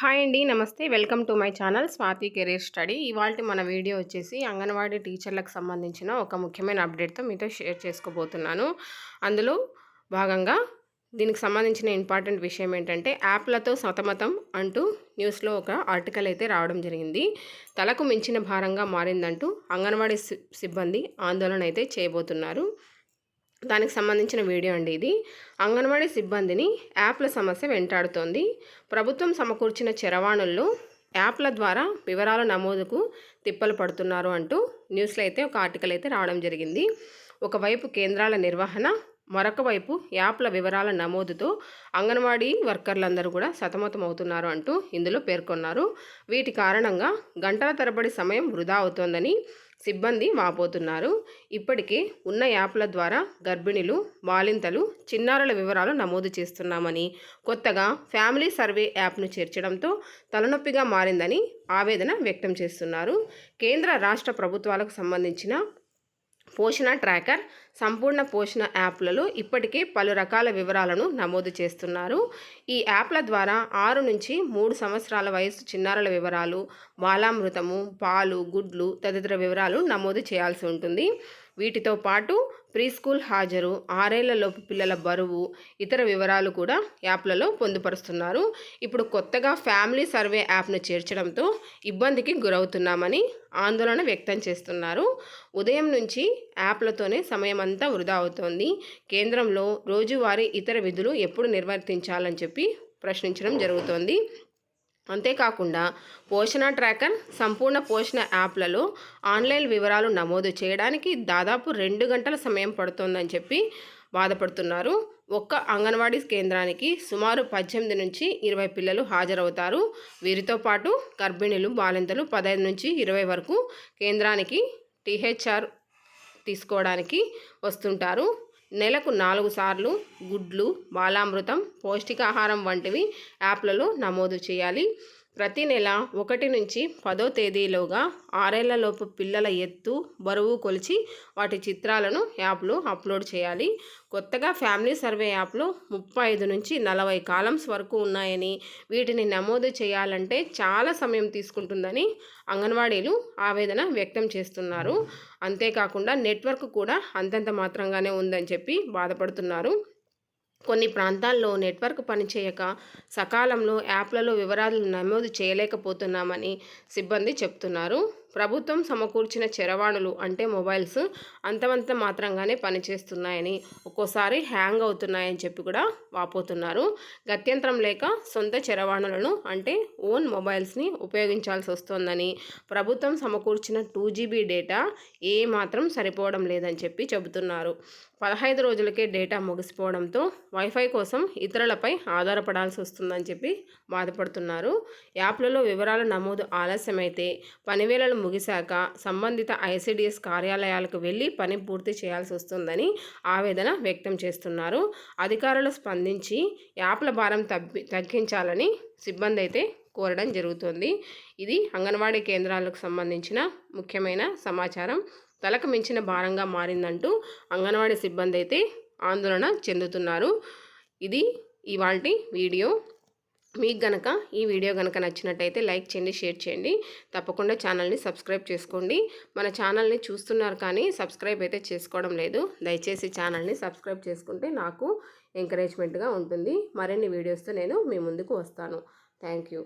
Hi అండి నమస్తే. Welcome to my channel Swathi career study ఇవాళ మన వీడియో వచ్చేసి అంగన్వాడీ టీచర్లకు సంబంధించిన ఒక ముఖ్యమైన అప్డేట్తో మీతో షేర్ చేసుకోబోతున్నాను. అందులో భాగంగా దీనికి సంబంధించిన ఇంపార్టెంట్ విషయం ఏంటంటే యాప్లతో సతమతం అంటూ న్యూస్లో ఒక ఆర్టికల్ అయితే రావడం జరిగింది. తలకు మించిన భారంగా మారిందంటూ అంగన్వాడీ సిబ్బంది ఆందోళన అయితే చేయబోతున్నారు. దానికి సంబంధించిన వీడియో అండి ఇది. అంగన్వాడీ సిబ్బందిని యాప్ల సమస్య వెంటాడుతోంది. ప్రభుత్వం సమకూర్చిన చరవాణుల్లో యాప్ల ద్వారా వివరాల నమోదుకు తిప్పలు పడుతున్నారు అంటూ న్యూస్లో అయితే ఒక ఆర్టికల్ అయితే రావడం జరిగింది. ఒకవైపు కేంద్రాల నిర్వహణ మరొక వైపు యాప్ల వివరాల నమోదుతో అంగన్వాడీ వర్కర్లందరూ కూడా సతమతం అవుతున్నారు అంటూ ఇందులో పేర్కొన్నారు. వీటి కారణంగా గంటల తరబడి సమయం వృధా అవుతోందని సిబ్బంది వాపోతున్నారు. ఇప్పటికే ఉన్న యాప్ల ద్వారా గర్భిణులు బాలింతలు చిన్నారుల వివరాలు నమోదు చేస్తున్నామని కొత్తగా ఫ్యామిలీ సర్వే యాప్ను చేర్చడంతో తలనొప్పిగా మారిందని ఆవేదన వ్యక్తం చేస్తున్నారు. కేంద్ర రాష్ట్ర ప్రభుత్వాలకు సంబంధించిన పోషణ ట్రాకర్ సంపూర్ణ పోషణ యాప్లలో ఇప్పటికే పలు రకాల వివరాలను నమోదు చేస్తున్నారు. ఈ యాప్ల ద్వారా ఆరు నుంచి మూడు సంవత్సరాల వయసు చిన్నారుల వివరాలు బాలామృతము పాలు గుడ్లు తదితర వివరాలు నమోదు చేయాల్సి ఉంటుంది. వీటితో పాటు ప్రీ స్కూల్ హాజరు ఆరేళ్ళలోపు పిల్లల బరువు ఇతర వివరాలు కూడా యాప్లలో పొందుపరుస్తున్నారు. ఇప్పుడు కొత్తగా ఫ్యామిలీ సర్వే యాప్ను చేర్చడంతో ఇబ్బందికి గురవుతున్నామని ఆందోళన వ్యక్తం చేస్తున్నారు. ఉదయం నుంచి యాప్లతోనే సమయం అంతా వృధా అవుతోంది. కేంద్రంలో రోజువారీ ఇతర విధులు ఎప్పుడు నిర్వర్తించాలని చెప్పి ప్రశ్నించడం జరుగుతోంది. అంతేకాకుండా పోషణ ట్రాకర్ సంపూర్ణ పోషణ యాప్లలో ఆన్లైన్ వివరాలు నమోదు చేయడానికి దాదాపు రెండు గంటల సమయం పడుతోందని చెప్పి బాధపడుతున్నారు. ఒక్క అంగన్వాడీ కేంద్రానికి సుమారు పద్దెనిమిది నుంచి ఇరవై పిల్లలు హాజరవుతారు. వీరితో పాటు గర్భిణులు బాలింతలు పదహైదు నుంచి ఇరవై వరకు కేంద్రానికి టీహెచ్ఆర్ తీసుకోవడానికి వస్తుంటారు. నెలకు నాలుగు సార్లు గుడ్లు బాలామృతం పౌష్టికాహారం వంటివి యాప్లలో నమోదు చేయాలి. ప్రతి నెల ఒకటి నుంచి పదో తేదీలోగా ఆరేళ్ళలోపు పిల్లల ఎత్తు బరువు కొలిచి వాటి చిత్రాలను యాప్లో అప్లోడ్ చేయాలి. కొత్తగా ఫ్యామిలీ సర్వే యాప్లో ముప్పై ఐదు నుంచి నలభై కాలమ్స్ వరకు ఉన్నాయని వీటిని నమోదు చేయాలంటే చాలా సమయం తీసుకుంటుందని అంగన్వాడీలు ఆవేదన వ్యక్తం చేస్తున్నారు. అంతేకాకుండా నెట్వర్క్ కూడా అంతంత మాత్రంగానే ఉందని చెప్పి బాధపడుతున్నారు. కొన్ని ప్రాంతాల్లో నెట్వర్క్ పనిచేయక సకాలంలో యాప్లలో వివరాలు నమోదు చేయలేకపోతున్నామని సిబ్బంది చెప్తున్నారు. ప్రభుత్వం సమకూర్చిన చరవాణులు అంటే మొబైల్స్ అంతమంత మాత్రంగానే పనిచేస్తున్నాయని ఒక్కోసారి హ్యాంగ్ అవుతున్నాయని చెప్పి కూడా వాపోతున్నారు. గత్యంతరం లేక సొంత చరవాణులను అంటే ఓన్ మొబైల్స్ని ఉపయోగించాల్సి వస్తోందని ప్రభుత్వం సమకూర్చిన టూ జీబీ డేటా ఏ మాత్రం సరిపోవడం లేదని చెప్పి చెబుతున్నారు. పదహైదు రోజులకే డేటా ముగిసిపోవడంతో వైఫై కోసం ఇతరులపై ఆధారపడాల్సి వస్తుందని చెప్పి బాధపడుతున్నారు. యాప్లలో వివరాల నమోదు ఆలస్యమైతే పనివేళలు ముగిశాక సంబంధిత ఐసిడిఎస్ కార్యాలయాలకు వెళ్ళి పని పూర్తి చేయాల్సి వస్తుందని ఆవేదన వ్యక్తం చేస్తున్నారు. అధికారులు స్పందించి యాప్ల భారం తగ్గి తగ్గించాలని సిబ్బంది అయితే కోరడం జరుగుతుంది. ఇది అంగన్వాడీ కేంద్రాలకు సంబంధించిన ముఖ్యమైన సమాచారం. తలకు మించిన భారంగా మారిందంటూ అంగన్వాడీ సిబ్బంది అయితే ఆందోళన చెందుతున్నారు. ఇది ఇవాళ వీడియో. మీకు గనక ఈ వీడియో కనుక నచ్చినట్టయితే లైక్ చేయండి షేర్ చేయండి. తప్పకుండా ఛానల్ని సబ్స్క్రైబ్ చేసుకోండి. మన ఛానల్ని చూస్తున్నారు కానీ సబ్స్క్రైబ్ అయితే చేసుకోవడం లేదు. దయచేసి ఛానల్ని సబ్స్క్రైబ్ చేసుకుంటే నాకు ఎంకరేజ్మెంట్గా ఉంటుంది. మరిన్ని వీడియోస్తో నేను మీ ముందుకు వస్తాను. Thank you